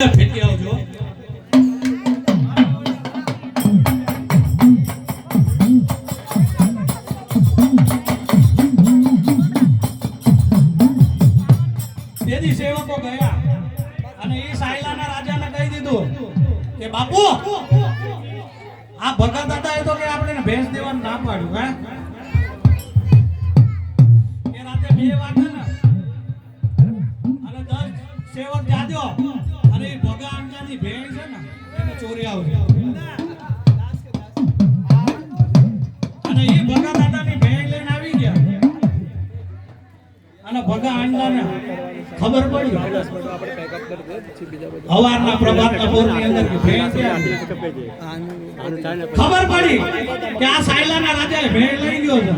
ફેંકી આવજો બાપુ, આ ભગત હતા એ તો કે આપણે ભેંસ દેવાનું ના પાડ્યું, હે? એ રાતે બે વાગે ને અને દસ સેવક જાજો અને એ ભગા દાદાની અંડાને ખબર પડી. હવારના પ્રભાતના પોરની અંદર છે. ખબર પડી રાજાએ ભેણ લઈ ગયો છે.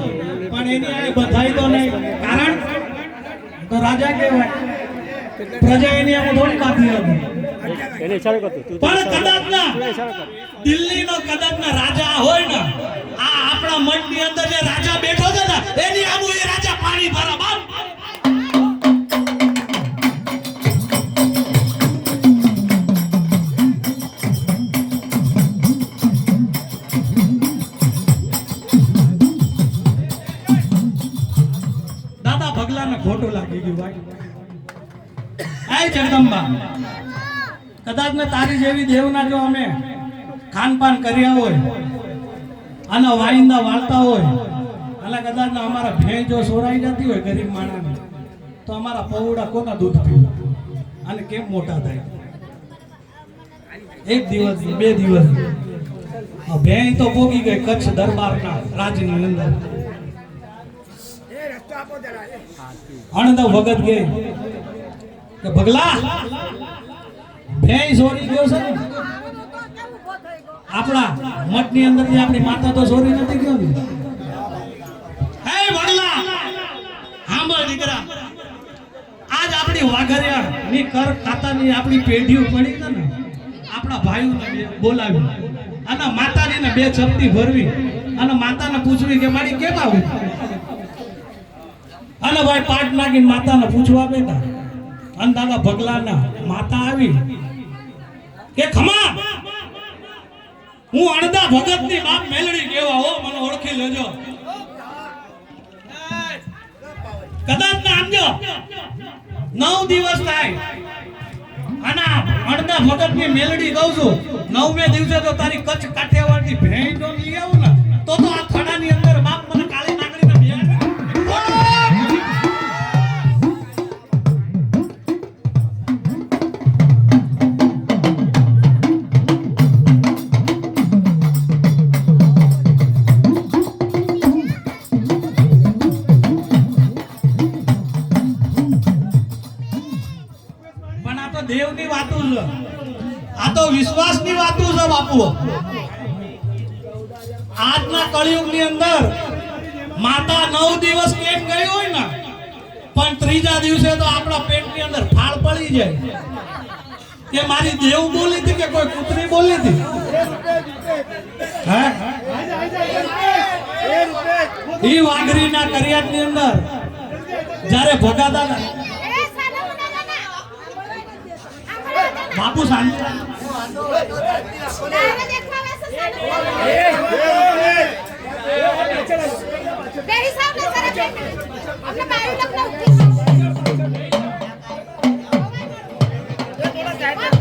પણ એની આ બધાઈ તો નહીં. કારણ? તો રાજા કહેવાય. પ્રજા એની આમ થોડી કાપી હતી. એને ઈશારો કરતો તું. પણ કદાચ દિલ્હીનો કદાચ રાજા હોય ને આ આપણા મઠની અંદર જે રાજા બેઠો છે ને એની આમ એ રાજા પાણી ભરા બાપ. દાદા ભગલાને ખોટું લાગી ગયું ભાઈ. જગદંબા કદાચ ને તારી જેવી દેવના જો અમે ખાનપાન કર્યા હોય અને વાઈંદા વાળતા હોય અને કદાચ અમારા ભેં જો સોરાઈ જતી હોય ગરીબ માણસને તો અમારા પૌડા કોના દૂધ પીવું? અને કેમ મોટા થાય? એક દિવસ બે દિવસ. ભેં તો પોગી ગઈ કચ્છ દરબારના રાજની અંદર. અણદ ભગત ગઈ. કે ભગલા, ભેંસ ચોરી ગયો છે આપણા મઠની અંદર આપણી માતા તો ચોરી નથી ગયો ને? ની કર ખાતાની આપણી પેઢીઓ પડી ને? આપણા ભાઈઓને બોલાવી. અને માતાજીને બે ચપટી ભરવી. અને માતાને પૂછવી કે મારી કેમ આવું? અને ભાઈ પાટ નાખીને માતાને પૂછવા બેઠા. અને ભગલાના માતા આવી. કે ખમા! હું અણદા ભગતની બાપ મેલડી કેવા હો, મને ઓળખી લેજો. કદાચ ના સમજો નવ દિવસ થાય. અને અણદા ભગતની મેલડી કહું છું. નવમે દિવસે તો તારી કચ્છ કાઠિયાવાડ તો દેવની વાતો છે. આ તો વિશ્વાસની વાતો છે બાપુ. આજના કળિયુગની અંદર માતા નવ દિવસ કેમ ગઈ હોય ને? પણ ત્રીજા દિવસે તો આપણા પેટની અંદર ફાળ પડી જાય. કે મારી દેવ બોલી હતી કે કોઈ કૂતરી બોલી હતી? હે? ઈ વાઘરીના કરિયાતની અંદર જ્યારે ભગાતા બાપુ સાંજ આપણે